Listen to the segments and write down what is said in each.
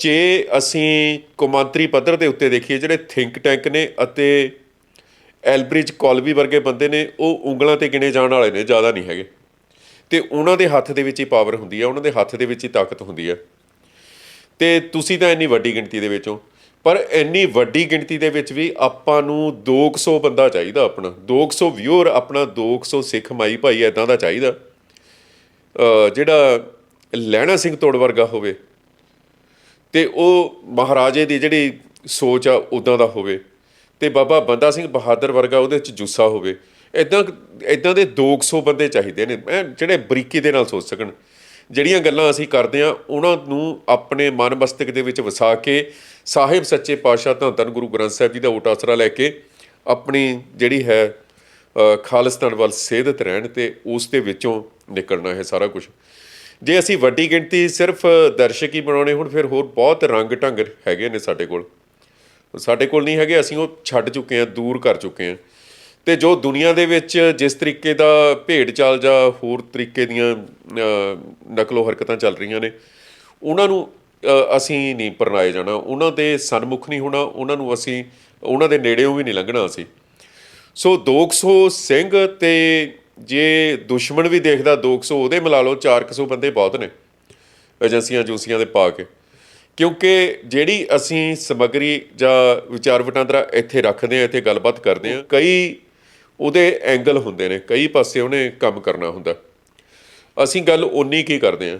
ਜੇ ਅਸੀਂ ਕੌਮਾਂਤਰੀ ਪੱਧਰ ਦੇ ਉੱਤੇ ਦੇਖੀਏ, ਜਿਹੜੇ ਥਿੰਕ ਟੈਂਕ ਨੇ ਅਤੇ ਐਲਬ੍ਰਿਜ ਕੋਲਬੀ ਵਰਗੇ ਬੰਦੇ ਨੇ, ਉਹ ਉਂਗਲਾਂ ਤੇ ਗਿਣੇ ਜਾਣ ਵਾਲੇ ਨੇ, ਜ਼ਿਆਦਾ ਨਹੀਂ ਹੈਗੇ। ਤੇ ਉਹਨਾਂ ਦੇ ਹੱਥ ਦੇ ਵਿੱਚ ਹੀ ਪਾਵਰ ਹੁੰਦੀ ਹੈ, ਉਹਨਾਂ ਦੇ ਹੱਥ ਦੇ ਵਿੱਚ ਹੀ ਤਾਕਤ ਹੁੰਦੀ ਹੈ। ਤੇ ਤੁਸੀਂ ਤਾਂ ਇੰਨੀ ਵੱਡੀ ਗਿਣਤੀ ਦੇ ਵਿੱਚੋਂ ਪਰ ਇੰਨੀ ਵੱਡੀ ਗਿਣਤੀ ਦੇ ਵਿੱਚ ਵੀ ਆਪਾਂ ਨੂੰ 200 ਬੰਦਾ ਚਾਹੀਦਾ ਆਪਣਾ 200 ਵਿਊਅਰ ਆਪਣਾ 200 ਸਿੱਖ ਮਾਈ ਭਾਈ ਐਦਾਂ ਦਾ ਚਾਹੀਦਾ। ਜਿਹੜਾ ਲਹਿਣਾ ਸਿੰਘ ਤੋੜ ਵਰਗਾ ਹੋਵੇ ਤੇ ਉਹ ਮਹਾਰਾਜੇ ਦੀ ਜਿਹੜੀ ਸੋਚ ਆ ਉਦਾਂ ਦਾ ਹੋਵੇ। ਤੇ ਬਾਬਾ ਬੰਦਾ ਸਿੰਘ ਬਹਾਦਰ ਵਰਗਾ ਉਹਦੇ ਚ ਜੁੱਸਾ ਹੋਵੇ। ਇਦਾਂ ਇਦਾਂ ਦੇ 200 ਬੰਦੇ ਚਾਹੀਦੇ ਨੇ ਐਨ ਜਿਹੜੇ ਬਰੀਕੀ ਦੇ ਨਾਲ ਸੋਚ ਸਕਣ। ਜਿਹੜੀਆਂ ਗੱਲਾਂ ਅਸੀਂ ਕਰਦੇ ਆ, ਉਹਨਾਂ ਨੂੰ ਆਪਣੇ ਮਨ ਮਸਤਕ ਦੇ ਵਿੱਚ ਵਸਾ ਕੇ, ਸਾਹਿਬ ਸੱਚੇ ਪਾਤਸ਼ਾਹ ਧੰਨ ਧੰਨ ਗੁਰੂ ਗ੍ਰੰਥ ਸਾਹਿਬ ਜੀ ਦਾ ਓਟ ਆਸਰਾ ਲੈ ਕੇ, ਆਪਣੀ ਜਿਹੜੀ ਹੈ ਖਾਲਸਤਾਨ ਵੱਲ ਸੇਧਤ ਰਹਿਣ ਤੇ ਉਸ ਦੇ ਵਿੱਚੋਂ ਨਿਕਲਣਾ ਹੈ ਸਾਰਾ ਕੁਝ ਜੇ ਅਸੀਂ ਵੱਡੀ ਗਿਣਤੀ ਸਿਰਫ ਦਰਸ਼ਕ ਹੀ ਬਣਾਉਣੇ ਹੁਣ ਫਿਰ ਹੋਰ ਬਹੁਤ ਰੰਗ ਢੰਗ ਹੈਗੇ ਨੇ ਸਾਡੇ ਕੋਲ। ਸਾਡੇ ਕੋਲ ਨਹੀਂ ਹੈਗੇ ਅਸੀਂ ਉਹ ਛੱਡ ਚੁੱਕੇ ਹਾਂ ਦੂਰ ਕਰ ਚੁੱਕੇ ਹਾਂ। ਤੇ ਜੋ ਦੁਨੀਆ ਦੇ ਵਿੱਚ ਜਿਸ ਤਰੀਕੇ ਦਾ ਭੇਡ ਚਾਲ ਜਾਂ ਹੋਰ ਤਰੀਕੇ ਦੀਆਂ ਅ, ਨਕਲੋ ਹਰਕਤਾਂ ਚੱਲ ਰਹੀਆਂ ਨੇ ਉਹਨਾਂ ਨੂੰ ਅਸੀਂ ਨਹੀਂ ਪਰਨਾਏ ਜਾਣਾ। ਉਹਨਾਂ ਦੇ ਸਨਮੁਖ ਨਹੀਂ ਹੋਣਾ ਉਹਨਾਂ ਨੂੰ ਅਸੀਂ ਉਹਨਾਂ ਦੇ ਨੇੜਿਓਂ ਵੀ ਨਹੀਂ ਲੰਘਣਾ ਅਸੀਂ। ਸੋ 200 ਸਿੰਘ ਤੇ ਜੇ ਦੁਸ਼ਮਣ ਵੀ ਦੇਖਦਾ 200 ਉਹਦੇ ਮਿਲਾ ਲਓ 400 ਬੰਦੇ ਬਹੁਤ ਨੇ, ਏਜੰਸੀਆਂ ਜੂਸੀਆਂ ਦੇ ਪਾ ਕੇ। ਕਿਉਂਕਿ ਜਿਹੜੀ ਅਸੀਂ ਸਮਗਰੀ ਜਾਂ ਵਿਚਾਰ ਵਟਾਂਦਰਾ ਇੱਥੇ ਰੱਖਦੇ ਆ ਇੱਥੇ ਗੱਲਬਾਤ ਕਰਦੇ ਆ ਕਈ ਉਹਦੇ ਐਂਗਲ ਹੁੰਦੇ ਨੇ, ਕਈ ਪਾਸੇ ਉਹਨੇ ਕੰਮ ਕਰਨਾ ਹੁੰਦਾ। ਅਸੀਂ ਗੱਲ ਉਨੀ ਕੀ ਕਰਦੇ ਆ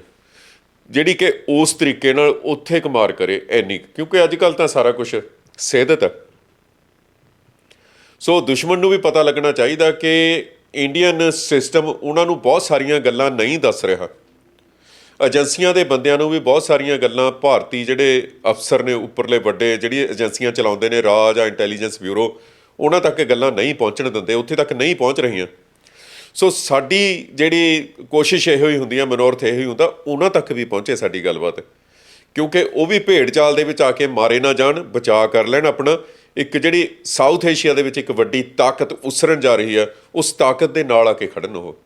ਜਿਹੜੀ ਕਿ ਉਸ ਤਰੀਕੇ ਨਾਲ ਉੱਥੇ ਕਮਾਰ ਕਰੇ ਐਨੀ ਕਿਉਂਕਿ ਅੱਜ ਕੱਲ ਤਾਂ ਸਾਰਾ ਕੁਝ ਸਿਹਦਤ ਹੈ। ਸੋ ਦੁਸ਼ਮਣ ਨੂੰ ਵੀ ਪਤਾ ਲੱਗਣਾ ਚਾਹੀਦਾ ਕਿ ਇੰਡੀਅਨ ਸਿਸਟਮ ਉਹਨਾਂ ਨੂੰ ਬਹੁਤ ਸਾਰੀਆਂ ਗੱਲਾਂ ਨਹੀਂ ਦੱਸ ਰਿਹਾ। ਏਜੰਸੀਆਂ ਦੇ ਬੰਦਿਆਂ ਨੂੰ ਵੀ ਬਹੁਤ ਸਾਰੀਆਂ ਗੱਲਾਂ ਭਾਰਤੀ ਜਿਹੜੇ ਅਫਸਰ ਨੇ, ਉੱਪਰਲੇ ਵੱਡੇ ਜਿਹੜੀ ਏਜੰਸੀਆਂ ਚਲਾਉਂਦੇ ਨੇ, ਰਾਜ ਜਾਂ ਇੰਟੈਲੀਜੈਂਸ ਬਿਊਰੋ, ਉਹਨਾਂ ਤੱਕ ਗੱਲਾਂ ਨਹੀਂ ਪਹੁੰਚਣ ਦਿੰਦੇ, ਉੱਥੇ ਤੱਕ ਨਹੀਂ ਪਹੁੰਚ ਰਹੀਆਂ। ਸੋ ਸਾਡੀ ਜਿਹੜੀ ਕੋਸ਼ਿਸ਼ ਇਹੋ ਹੀ ਹੁੰਦੀ ਹੈ ਮਨੋਰਥ ਇਹੋ ਹੀ ਹੁੰਦਾ, ਉਹਨਾਂ ਤੱਕ ਵੀ ਪਹੁੰਚੇ ਸਾਡੀ ਗੱਲਬਾਤ। ਕਿਉਂਕਿ ਉਹ ਵੀ ਭੇਡ ਚਾਲ ਦੇ ਵਿੱਚ ਆ ਕੇ ਮਾਰੇ ਨਾ ਜਾਣ, ਬਚਾ ਕਰ ਲੈਣ ਆਪਣਾ ਇੱਕ ਜਿਹੜੀ ਸਾਊਥ ਏਸ਼ੀਆ ਦੇ ਵਿੱਚ ਇੱਕ ਵੱਡੀ ਤਾਕਤ ਉਸਰਨ ਜਾ ਰਹੀ ਹੈ, ਉਸ ਤਾਕਤ ਦੇ ਨਾਲ ਆ ਕੇ ਖੜਨ ਉਹ।